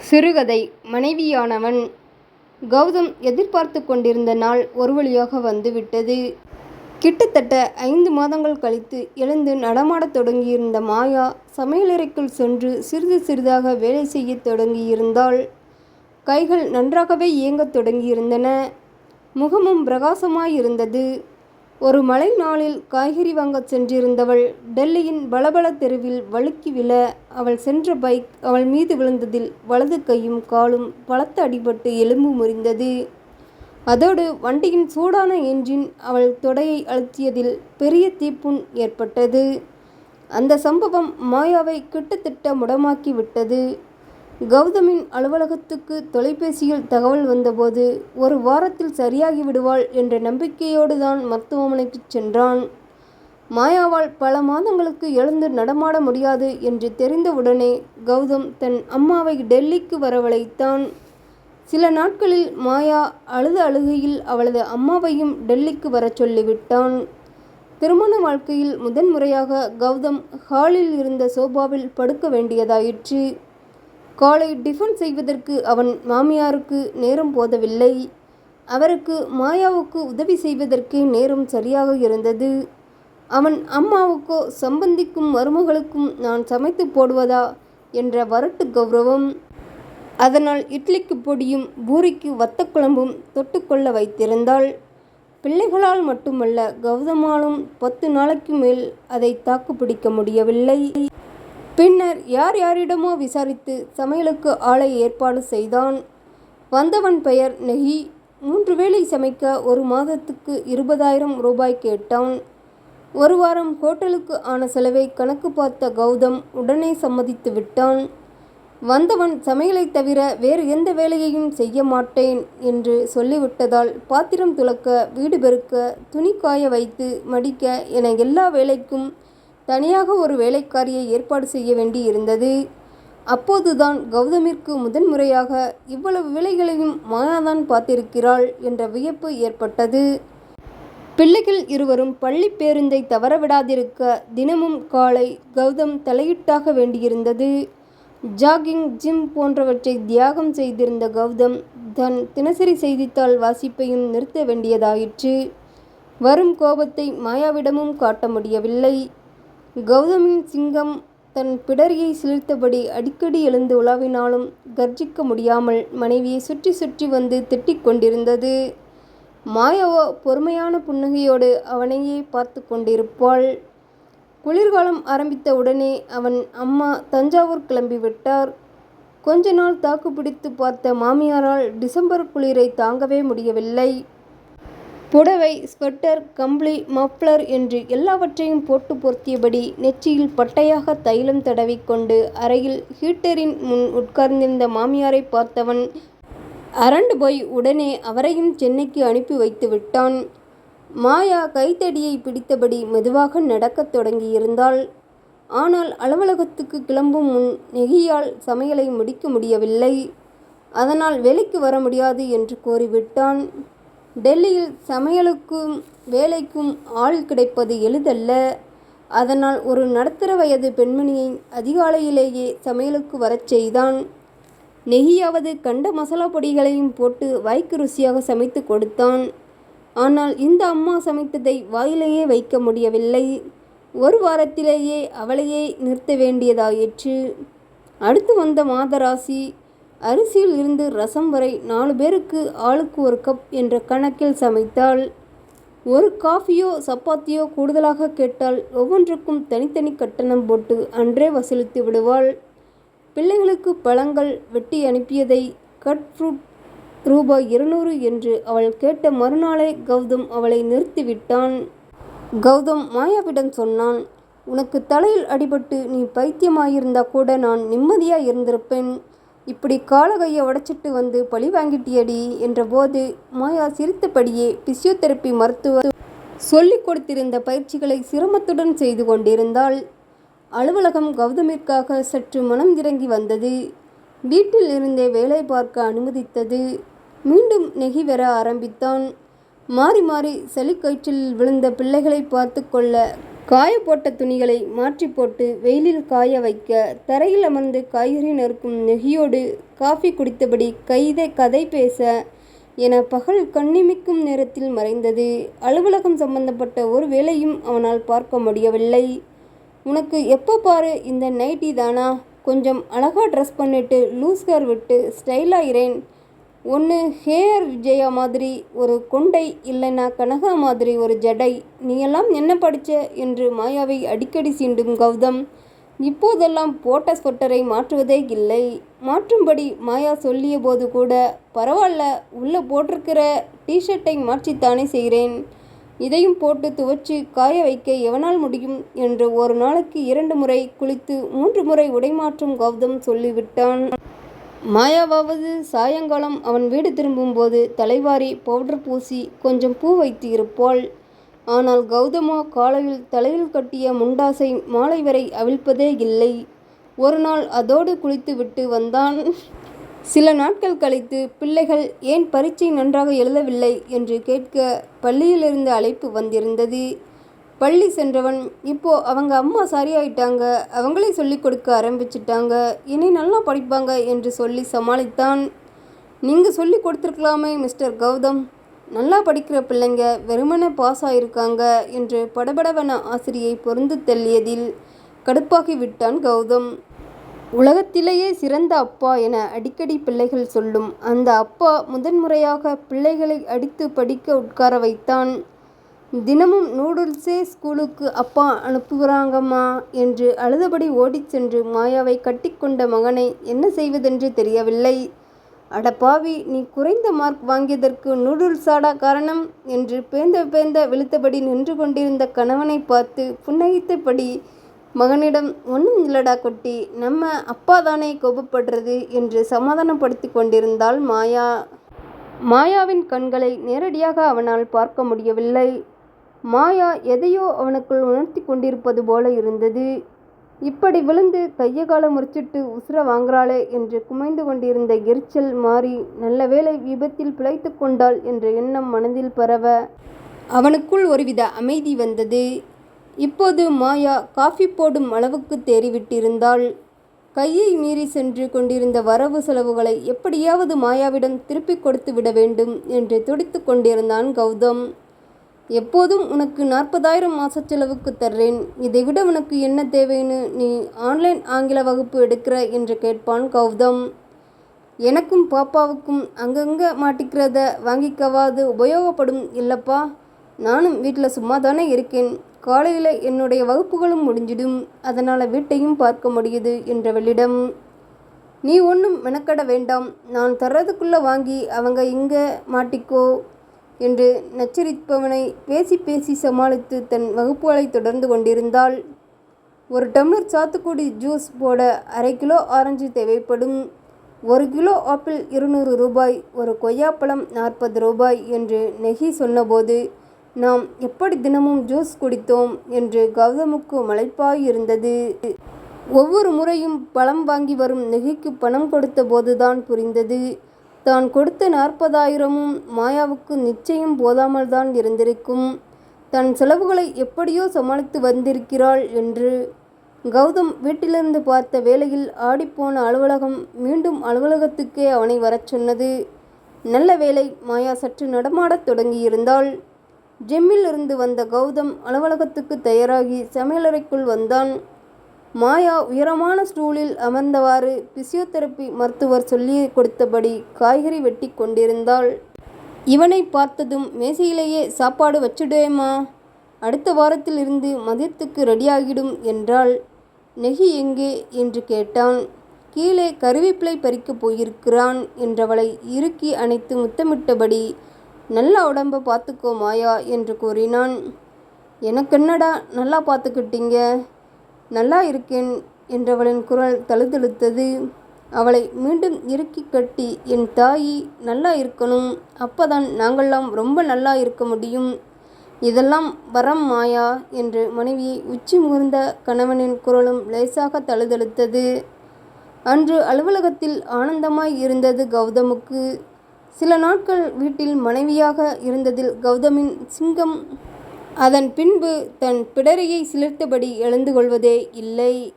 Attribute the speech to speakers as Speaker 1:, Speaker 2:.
Speaker 1: சிறுகதை மனைவியானவன். கௌதம் எதிர்பார்த்து கொண்டிருந்த நாள் ஒரு வழியாக வந்துவிட்டது. கிட்டத்தட்ட ஐந்து மாதங்கள் கழித்து எழுந்து நடமாடத் தொடங்கியிருந்த மாயா சமையலறைக்குள் சென்று சிறிது சிறிதாக வேலை செய்யத் தொடங்கியிருந்தாள். கைகள் நன்றாகவே இயங்கத் தொடங்கியிருந்தன. முகமும் பிரகாசமாயிருந்தது. ஒரு மழை நாளில் காய்கறி வாங்கச் சென்றிருந்தவள் டெல்லியின் பலபல தெருவில் வழுக்கி விழ அவள் சென்ற பைக் அவள் மீது விழுந்ததில் வலது கையும் காலும் பலத்த அடிபட்டு எலும்பு முறிந்தது. அதோடு வண்டியின் சூடான என்ஜின் அவள் தொடையை அழுத்தியதில் பெரிய தீப்புண் ஏற்பட்டது. அந்த சம்பவம் மாயாவை கிட்டத்தட்ட முடமாக்கி விட்டது. கௌதமின் அலுவலகத்துக்கு தொலைபேசியில் தகவல் வந்தபோது ஒரு வாரத்தில் சரியாகி விடுவாள் என்ற நம்பிக்கையோடு தான் மருத்துவமனைக்குச் சென்றான். மாயாவால் பல மாதங்களுக்கு எழுந்து நடமாட முடியாது என்று தெரிந்தவுடனே கௌதம் தன் அம்மாவை டெல்லிக்கு வரவழைத்தான். சில நாட்களில் மாயா அழுத அழுகையில் அவளது அம்மாவையும் டெல்லிக்கு வரச் சொல்லிவிட்டான். திருமண வாழ்க்கையில் முதன்முறையாக கௌதம் ஹாலில் இருந்த சோபாவில் படுக்க வேண்டியதாயிற்று. காலை டிஃபன் செய்வதற்கு அவன் மாமியாருக்கு நேரம் போதவில்லை. அவருக்கு மாயாவுக்கு உதவி செய்வதற்கே நேரம் சரியாக இருந்தது. அவன் அம்மாவுக்கோ சம்பந்திக்கும் மருமகளுக்கும் நான் சமைத்து போடுவதா? என்ற வரட்டு கௌரவம். அதனால் இட்லிக்கு பொடியும் பூரிக்கு வத்தக்குழம்பும் தொட்டுக்கொள்ள வைத்திருந்தாள். பிள்ளைகளால் மட்டுமல்ல கௌதமாலும் பத்து நாளைக்கு மேல் அதை தாக்குப்பிடிக்க முடியவில்லை. பின்னர் யார் யாரிடமோ விசாரித்து சமையலுக்கு ஆளை ஏற்பாடு செய்தான். வந்தவன் பெயர் நெகி. மூன்று வேளை சமைக்க ஒரு மாதத்துக்கு இருபதாயிரம் ரூபாய் கேட்டான். ஒரு வாரம் ஹோட்டலுக்கு ஆன செலவை கணக்கு பார்த்த கௌதம் உடனே சம்மதித்து விட்டான். வந்தவன் சமையலை தவிர வேறு எந்த வேலையையும் செய்ய மாட்டேன் என்று சொல்லிவிட்டதால் பாத்திரம் துலக்க வீடு பெருக்க துணி காய வைத்து மடிக்க என எல்லா வேலைக்கும் தனியாக ஒரு வேலைக்காரியை ஏற்பாடு செய்ய வேண்டி இருந்தது அப்போதுதான் கௌதமிற்கு முதன்முறையாக இவ்வளவு வேலைகளையும் மாயாதான் பார்த்திருக்கிறாள் என்ற வியப்பு ஏற்பட்டது. பிள்ளைகள் இருவரும் பள்ளி பேருந்தை தவறவிடாதிருக்க தினமும் காலை கௌதம் தலையிட்டாக வேண்டியிருந்தது. ஜாகிங் ஜிம் போன்றவற்றை தியாகம் செய்திருந்த கௌதம் தன் தினசரி செய்தித்தாள் வாசிப்பையும் நிறுத்த வேண்டியதாயிற்று. வரும் கோபத்தை மாயாவிடமும் காட்ட முடியவில்லை. கௌதமின் சிங்கம் தன் பிடரியை சிலிர்த்தபடி அடிக்கடி எழுந்து உலாவினாலும் கர்ஜிக்க முடியாமல் மனைவியை சுற்றி சுற்றி வந்து திட்டிக் கொண்டிருந்தது. மாயாவோ பொறுமையான புன்னகையோடு அவனையே பார்த்து கொண்டிருப்பாள். குளிர்காலம் ஆரம்பித்த உடனே அவன் அம்மா தஞ்சாவூர் கிளம்பிவிட்டார் கொஞ்ச நாள் தாக்குப்பிடித்து பார்த்த மாமியாரால் டிசம்பர் குளிரை தாங்கவே முடியவில்லை. புடவை ஸ்வெட்டர் கம்பளி மப்ளர் என்று எல்லாவற்றையும் போட்டு பொருத்தியபடி நெற்றியில் பட்டையாக தைலம் தடவிக்கொண்டு அறையில் ஹீட்டரின் முன் உட்கார்ந்திருந்த மாமியாரை பார்த்தவன் அரண்டு போய் உடனே அவரையும் சென்னைக்கு அனுப்பி வைத்து விட்டான். மாயா கைத்தடியை பிடித்தபடி மெதுவாக நடக்கத் தொடங்கியிருந்தாள். ஆனால் அலுவலகத்துக்கு கிளம்பும் முன் நெகியால் சமையலை முடிக்க முடியவில்லை. அதனால் வேலைக்கு வர முடியாது என்று கூறிவிட்டான். டெல்லியில் சமையலுக்கும் வேலைக்கும் ஆள் கிடைப்பது எளிதல்ல. அதனால் ஒரு நடுத்தர வயது பெண்மணியை அதிகாலையிலேயே சமையலுக்கு வரச் செய்தான். நெகியாவது கண்ட மசாலா பொடிகளையும் போட்டு வாய்க்கு ருசியாக சமைத்து கொடுத்தான். ஆனால் இந்த அம்மா சமைத்ததை வாயிலேயே வைக்க முடியவில்லை. ஒரு வாரத்திலேயே அவளையே நிறுத்த வேண்டியதாயிற்று. அடுத்து வந்த மாதராசி அரிசியில் இருந்து ரசம் வரை நாலு பேருக்கு ஆளுக்கு ஒரு கப் என்ற கணக்கில் சமைத்தாள். ஒரு காஃபியோ சப்பாத்தியோ கூடுதலாக கேட்டால் ஒவ்வொன்றுக்கும் தனித்தனி கட்டணம் போட்டு அன்றே வசூலித்து விடுவாள். பிள்ளைகளுக்கு பழங்கள் வெட்டி அனுப்பியதை கட் ஃப்ரூட் ரூபாய் இருநூறு என்று அவள் கேட்ட மறுநாளே கௌதம் அவளை நிறுத்திவிட்டான் கௌதம் மாயாவிடம் சொன்னான் உனக்கு தலையில் அடிபட்டு நீ பைத்தியமாயிருந்தா கூட நான் நிம்மதியாக இருந்திருப்பேன். இப்படி காலகையை உடைச்சிட்டு வந்து பழி வாங்கிட்டியடி என்றபோது மாயா சிரித்தபடியே பிசியோதெரப்பி மருத்துவர் சொல்லிக் கொடுத்திருந்த பயிற்சிகளை சிரமத்துடன் செய்து கொண்டிருந்தாள். அலுவலகம் கௌதமிற்காக சற்று மனம் இறங்கி வந்தது. வீட்டில் இருந்தே வேலை பார்க்க அனுமதித்தது. மீண்டும் நெகி வர ஆரம்பித்தான். மாறி மாறி சளிக்கயிற்றில் விழுந்த பிள்ளைகளை பார்த்து கொள்ள காய போட்ட துணிகளை மாற்றி போட்டு வெயிலில் காய வைக்க தரையில் அமர்ந்து காய்கறி நறுக்கும் நெகியோடு காஃபி குடித்தபடி கைதை கதை பேச என பகல் கண்ணிமிக்கும் நேரத்தில் மறைந்தது. அலுவலகம் சம்பந்தப்பட்ட ஒரு வேலையும் அவனால் பார்க்க முடியவில்லை. உனக்கு எப்போ பாரு இந்த நைட்டி தானா? கொஞ்சம் அழகா ட்ரெஸ் பண்ணிட்டு லூஸ்கார் விட்டு ஸ்டைலாக இரேன் ஒன்று ஹேர் விஜயா மாதிரி ஒரு கொண்டை இல்லைன்னா கனகா மாதிரி ஒரு ஜடை. நீ எல்லாம் என்ன படிச்ச? என்று மாயாவை அடிக்கடி சீண்டும் கௌதம். இப்போதெல்லாம் போட்ட ஸ்வெட்டரை மாற்றுவதே இல்லை. மாற்றும்படி மாயா சொல்லிய போது கூட பரவாயில்ல உள்ளே போட்டிருக்கிற டிஷர்ட்டை மாற்றித்தானே செய்கிறேன். இதையும் போட்டு துவச்சி காய வைக்க எவனால் முடியும்? என்று ஒரு நாளுக்கு இரண்டு முறை குளித்து மூன்று முறை உடைமாற்றும் கௌதம் சொல்லிவிட்டான். மாயாவாவது சாயங்காலம் அவன் வீடு திரும்பும்போது தலைவாரி பவுடர் பூசி கொஞ்சம் பூ வைத்து இருப்பாள் ஆனால் கௌதமோ காலையில் தலையில் கட்டிய முண்டாசை மாலை வரை அவிழ்ப்பதே இல்லை. ஒரு நாள் அதோடு குளித்துவிட்டு வந்தான். சில நாட்கள் கழித்து பிள்ளைகள் ஏன் பரீட்சை நன்றாக எழுதவில்லை என்று கேட்க பள்ளியிலிருந்து அழைப்பு வந்திருந்தது. பள்ளி சென்றவன் இப்போ அவங்க அம்மா சரியாயிட்டாங்க அவங்களே சொல்லிக் கொடுக்க ஆரம்பிச்சிட்டாங்க இனி நல்லா படிப்பாங்க என்று சொல்லி சமாளித்தான். நீங்கள் சொல்லி கொடுத்துருக்கலாமே மிஸ்டர் கௌதம். நல்லா படிக்கிற பிள்ளைங்க வெறுமனே பாஸ் ஆயிருக்காங்க என்று படபடவன ஆசிரியை பொருந்து தள்ளியதில் கடுப்பாகி விட்டான் கௌதம். உலகத்திலேயே சிறந்த அப்பா என அடிக்கடி பிள்ளைகள் சொல்லும் அந்த அப்பா முதன்முறையாக பிள்ளைகளை அடித்து படிக்க உட்கார வைத்தான். தினமும் நூடுல்ஸே ஸ்கூலுக்கு அப்பா அனுப்புகிறாங்கம்மா என்று அழுதபடி ஓடிச் சென்று மாயாவை கட்டிக்கொண்ட மகனை என்ன செய்வதென்று தெரியவில்லை. அடப்பாவி நீ குறைந்த மார்க் வாங்கியதற்கு நூடுல்ஸாடா காரணம்? என்று பேந்த பேந்த விழுத்தபடி நின்று கொண்டிருந்த கணவனை பார்த்து புன்னகித்தபடி மகனிடம் ஒன்றும் இல்லடா கொட்டி நம்ம அப்பா தானே கோபப்படுறது? என்று சமாதானப்படுத்தி கொண்டிருந்தாள் மாயா. மாயாவின் கண்களை நேரடியாக அவனால் பார்க்க முடியவில்லை. மாயா எதையோ அவனுக்குள் உணர்த்தி கொண்டிருப்பது போல இருந்தது. இப்படி விழுந்து கைய கால முறிச்சிட்டு உசுர வாங்குறாளே என்று குமைந்து கொண்டிருந்த எரிச்சல் மாறி நல்ல வேளை விபத்தில் பிழைத்து கொண்டாள் என்ற எண்ணம் மனதில் பரவ அவனுக்குள் ஒருவித அமைதி வந்தது. இப்போது மாயா காஃபி போடும் அளவுக்கு தேறிவிட்டிருந்தாள். கையை மீறி சென்று கொண்டிருந்த வரவு செலவுகளை எப்படியாவது மாயாவிடம் திருப்பிக் கொடுத்து விட வேண்டும் என்று துடித்து கொண்டிருந்தான் கௌதம். எப்போதும் உனக்கு நாற்பதாயிரம் மாச செலவுக்கு தர்றேன். இதை விட உனக்கு என்ன தேவைன்னு நீ ஆன்லைன் ஆங்கில வகுப்பு எடுக்கிற என்று கேட்பான் கௌதம். எனக்கும் பாப்பாவுக்கும் அங்கங்கே மாட்டிக்கிறத வாங்கிக்கவாது உபயோகப்படும் இல்லப்பா. நானும் வீட்டில் சும்மா தானே இருக்கேன். காலையில் என்னுடைய வகுப்புகளும் முடிஞ்சிடும். அதனால் வீட்டையும் பார்க்க முடியுது என்றவளிடம். நீ ஒன்றும் மெனக்கட வேண்டாம். நான் தர்றதுக்குள்ளே வாங்கி அவங்க இங்கே மாட்டிக்கோ. என்று நச்சரிப்பவனை பேசி பேசி சமாளித்து தன் வகுப்புகளை தொடர்ந்து கொண்டிருந்தாள். ஒரு டம்ளர் சாத்துக்குடி ஜூஸ் போட அரை கிலோ ஆரஞ்சு தேவைப்படும். ஒரு கிலோ ஆப்பிள் இருநூறு ரூபாய் ஒரு கொய்யாப்பழம் நாற்பது ரூபாய் என்று நெகி சொன்னபோது நாம் எப்படி தினமும் ஜூஸ் குடித்தோம்? என்று கௌதமுக்கு மலைப்பாய் இருந்தது ஒவ்வொரு முறையும் பழம் வாங்கி வரும் நெகிக்கு பணம் கொடுத்த போதுதான் புரிந்தது. தான் கொடுத்த நாற்பதாயிரமும் மாயாவுக்கு நிச்சயம் போதாமல் தான் இருந்திருக்கும். தன் செலவுகளை எப்படியோ சமாளித்து வந்திருக்கிறாள் என்று கௌதம் வீட்டிலிருந்து பார்த்த வேளையில் ஆடிப்போன அலுவலகம் மீண்டும் அலுவலகத்துக்கே அவனை வரச் சொன்னது. நல்ல வேளை மாயா சற்று நடமாடத் தொடங்கியிருந்தாள். ஜிம்மில் இருந்து வந்த கௌதம் அலுவலகத்துக்கு தயாராகி சமையலறைக்குள் வந்தான். மாயா உயரமான ஸ்டூலில் அமர்ந்தவாறு பிசியோதெரப்பி மருத்துவர் சொல்லி கொடுத்தபடி காய்கறி வெட்டி கொண்டிருந்தாள். இவனை பார்த்ததும் மேசையிலேயே சாப்பாடு வச்சுடேம்மா அடுத்த வாரத்தில் இருந்து மதியத்துக்கு ரெடியாகிடும் என்றாள். நெகி எங்கே? என்று கேட்டான். கீழே கருவேப்பிலை பறிக்கப் போயிருக்கிறான் என்றவளை இறுக்கி அணைத்து முத்தமிட்டபடி நல்ல உடம்ப பார்த்துக்கோ மாயா என்று கூறினான். எனக்கென்னடா நல்லா பார்த்துக்கிட்டீங்க? நல்லா இருக்கேன் என்றவளின் குரல் தழுதழுத்தது. அவளை மீண்டும் இறுக்கி கட்டி என் தாயி நல்லா இருக்கணும். அப்பதான் நாங்கள்லாம் ரொம்ப நல்லா இருக்க முடியும். இதெல்லாம் வரம் மாயா என்று மனைவியை உச்சி முகர்ந்த கணவனின் குரலும் லேசாக தழுதழுத்தது. அன்று அலுவலகத்தில் ஆனந்தமாய் இருந்தது கௌதமுக்கு. சில நாட்கள் வீட்டில் மனைவியாக இருந்ததில் கௌதமின் சிங்கம் அதன் பின்பு தன் பிடரியை சிலிர்த்தபடி எழுந்து கொள்வதே இல்லை.